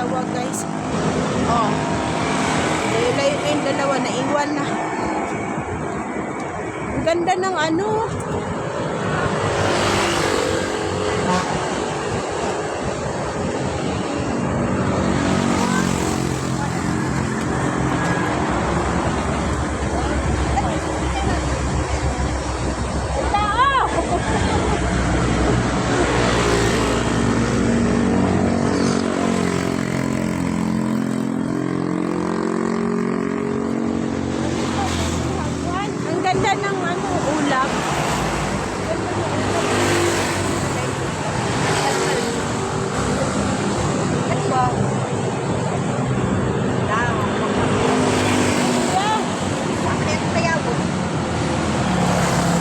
dalawa guys. Oh. Layo-layo na yung dalawa, naiwan na. Ang ganda ng ano. Ang ganda ng ano, ulap.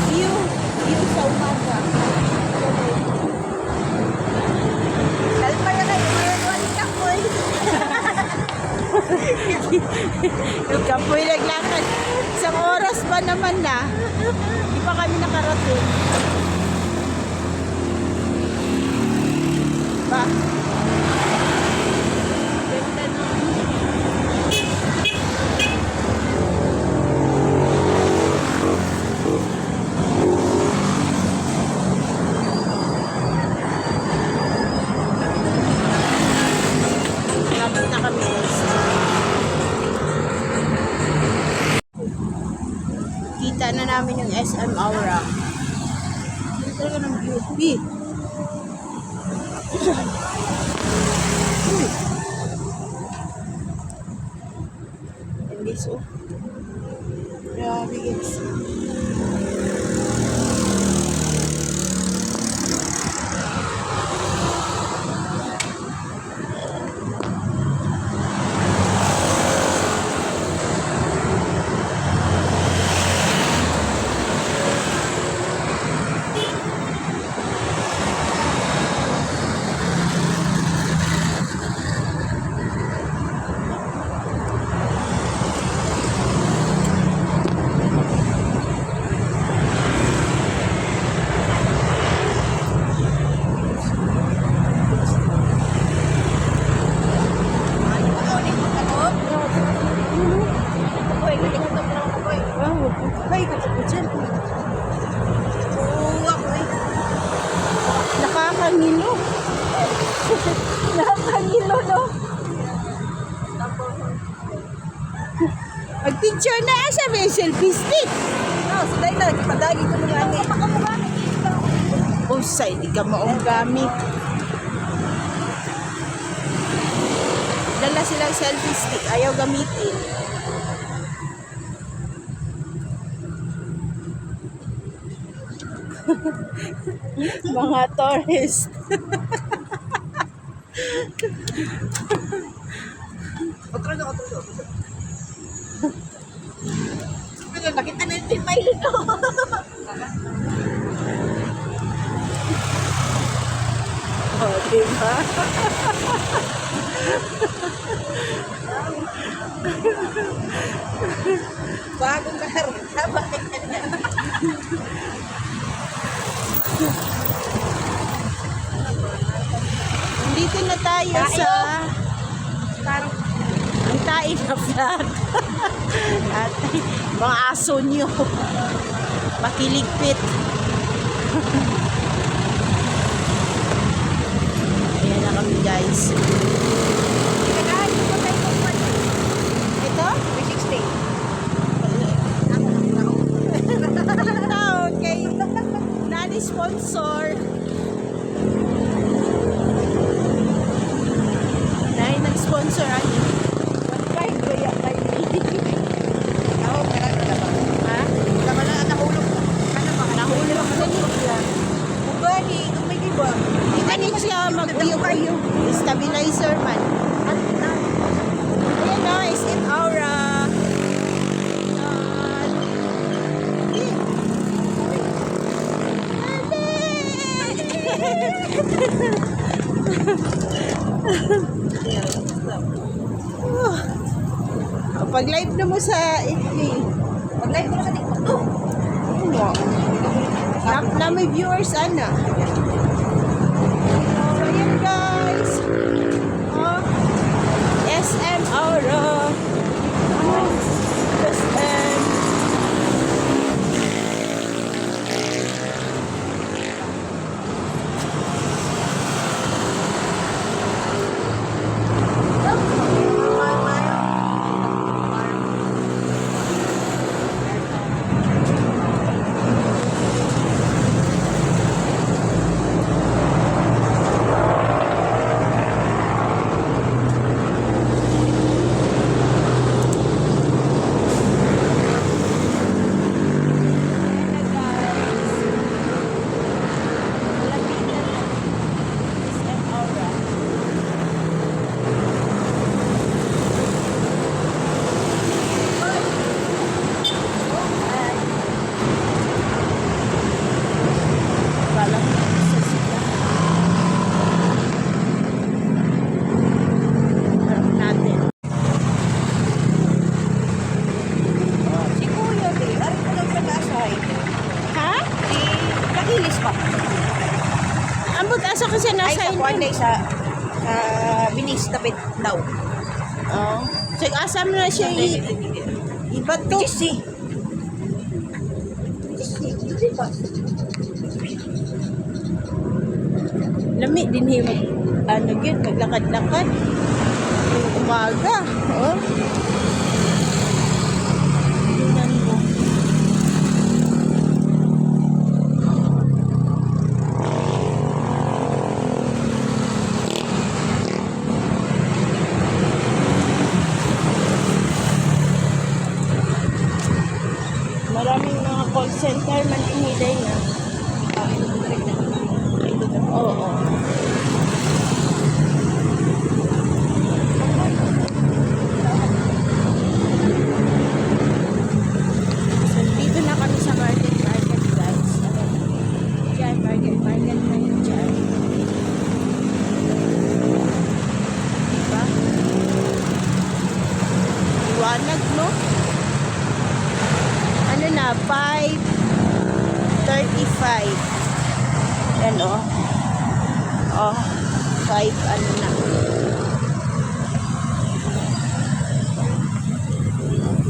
View, view sa umaga. Yung kapoy naglakad. Isang oras pa naman na. Hindi pa kami nakarating. Ba? Ganda ng... Lapit na kami guys. Kita na namin yung SM Aura. Ito talaga ng beauty. And this oh. Grabe guys. Wow, ay, ako dyan. Nakakangilo. Nakakangilo, no? Mag-picture na siya, may selfie stick. Usay, di ka maong gamit. Dala silang selfie stick, ayaw gamitin. Mga tourist. Nakita na yung timay nito. Oh, diba? Bagong karita. Bakit kanya? Dito na tayo Tayo. sa Parang ang tayo na vlog. At mga aso nyo. Pakiligpit. Ayan na kami guys. Ito? 360. okay. Nani-sponsor. Dahil nag-sponsor ano? Kahit ko yan. Kahit Ako, kailangan na ba? Ha? Tama na, nahulog ka. Ano ba? Nahulog ako sa yan. Bugani, kung may iba. Hindi ganit siya mag-uyo-uyo. Stabilizer man. Ayan o, is in aura. Yan. Oh, Pag live na mo sa FB, Mag-live ko na sa TikTok. Oh! mo. Na, na may viewers, ana. So, ayan guys. Oh, Inday sa sa binis tapit daw. Oh. So, asa mo na siya i- iba to? Jesse. Lami din hiyo mag, ano yun, maglakad-lakad. Umaga. Oh. Tingnan mo. Maraming mga call center man iniday na. Oo. oo. So, dito na kami sa market market guys. Diyan, market market na yun dyan. Diba? Liwanag, no? Ano na, 5.35. Yan, oh. Oh, 5 ano na.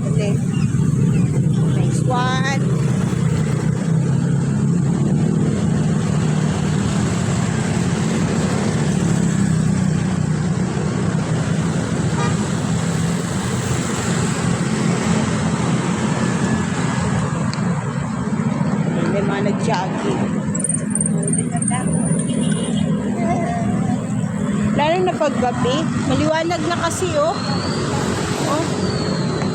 Okay. Next one. May mga nag-jogging. Na paggabi. Maliwanag na kasi, oh. Oh.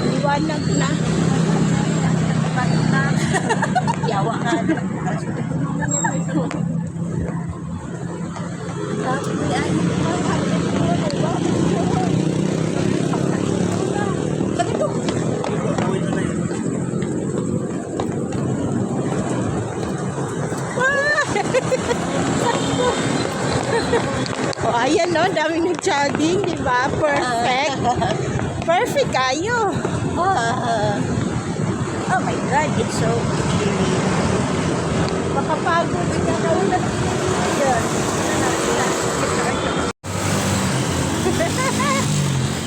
Maliwanag na. Yawa ka. Oh, ayan, no? Daming nag-jogging, di ba? Perfect. Perfect kayo. Ah. Oh my God, it's so chilly. Makapagod ka na ulit.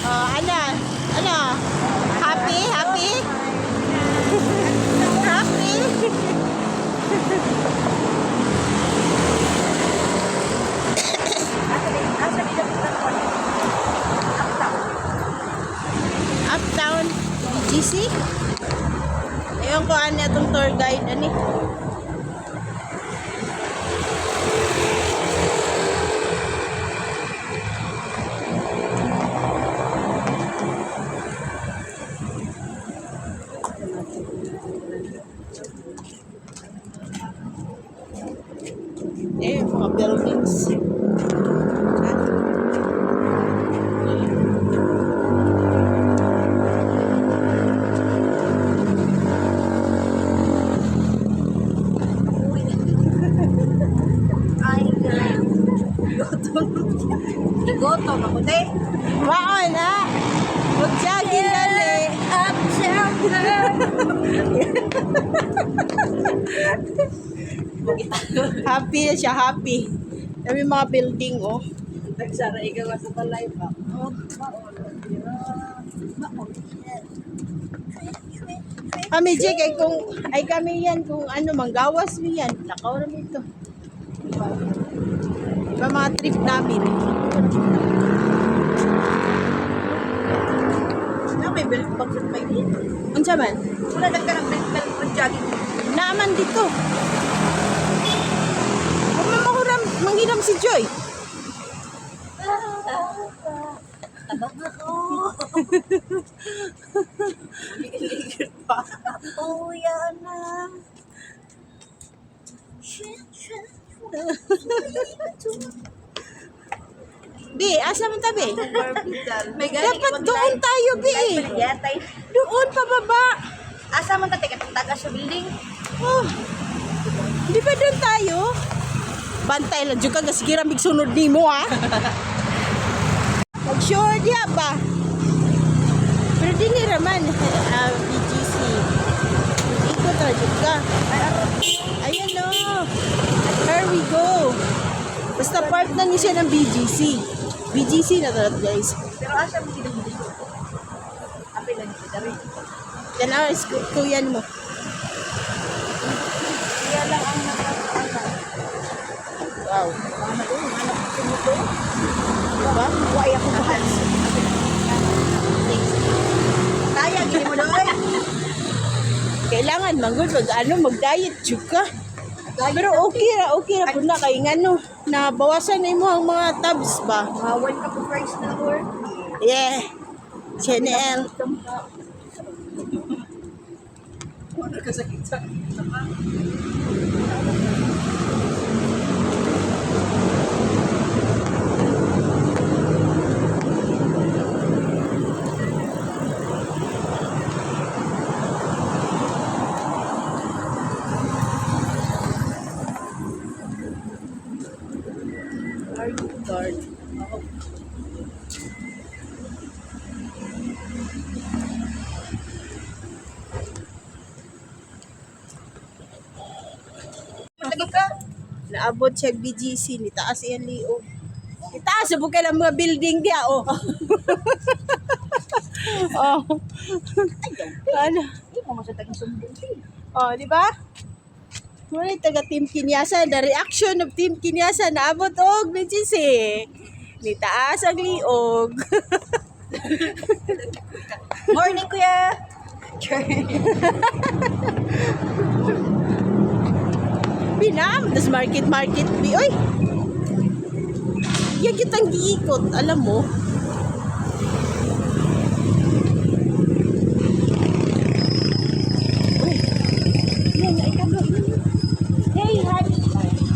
Oh, ano? Ano? Happy? Happy? Happy? Asa din, asa din ang takon. Uptown GC? Ayun ko ano itong tour guide. Ani? Eh, mga buildings. Ay, girl. Gutom ako, te. Wow na! Dali. Uptown girl. Happy na siya, happy. Dami mga building, oh. Nagsara ikaw sa palay pa. Kami, Jake, ay kung, ay kami yan, kung ano, manggawas mo yan. Lakaw na ito. Diba mga trip namin? Na may belt bag sa may dito. Unsa man? Wala lang ka ng belt bag on jogging. Naaman dito. Huwag mo mahuram, manghiram si Joy. Tabang ako. Liligid pa. Oh, yan na. Bi, asa mo galing Dapat doon tayo, Bi. Yatay. Doon, pababa. Asa man ta teka taga sa building. Oh. Di ba doon tayo? Bantay lang dyan ka, gasigira sunod ni mo, ha? Mag-sure diya ba? Pero di ni Raman, uh, BGC. Ikot na dyan ka. Ayan no. Here we go. Basta part na niya siya ng BGC. BGC na talaga guys. Pero asa mo sila dito? Apil lang sila rin. Yan ang kuyan mo. Kaya lang ang nakakaanak. Wow. Ano doon? Hanap ko nito. Diba? Huwag ako mahal. Kaya, gini mo doon. Kailangan manggod mag ano mag-diet juga. Pero okay ra, okay ra pud na kay ngano na bawasan na mo ang mga tabs ba. Mawan ka po price na Lord. Yeah. Chanel. Ano ka sa Guard. Lagi ka? Naabot siya BGC ni taas yan liog. Itaas sa bukay ng mga building dia oh. oh. ano? Hindi mo masatag yung sumbong. Oh, di ba? Muna taga Team Kinyasan, the reaction of Team Kinyasan naabot og BGC. Ni taas ang liog. Morning, kuya! Pinam, tas market market oy. Yan kitang giikot, alam mo. Uy. Yan, ay kamo. Hey, honey.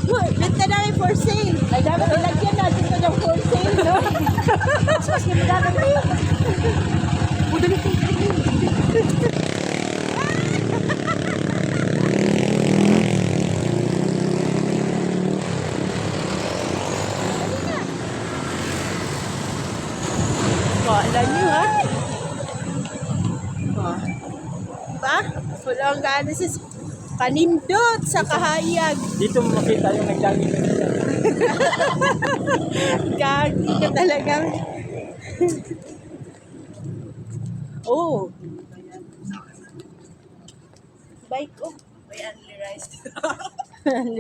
Uy, benta namin for sale. Ay, dapat ilagyan natin ito ng for sale, no? Mas yung dapat rin. Udali ko. Kala nyo, ha? Oh. Diba? Wala ang gana sa kanindot sa kahayag. Dito mo makita yung nagdaging na siya. Gagi ka talaga. oh. Bike ko. Ayan, rice.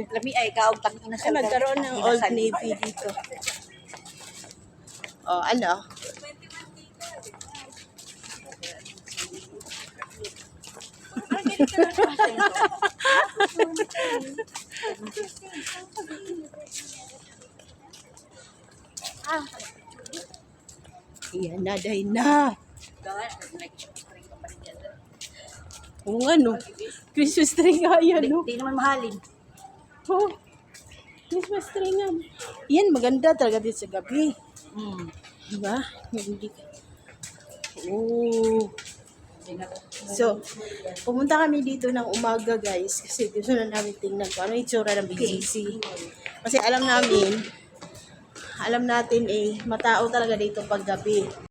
Lami ay kaog tang ina Ay, magkaroon ng Old Navy dito. Oh, ano? Iyan na, day na. Oo nga, no. Christmas tree nga yan, no. Hindi naman mahalin. Oh, Christmas tree nga. Yan, maganda talaga din sa gabi. Hmm. Diba? Hindi. Oh. So, pumunta kami dito ng umaga guys kasi gusto na namin tingnan kung ano itsura ng BGC. Kasi alam namin, alam natin eh, matao talaga dito pag gabi.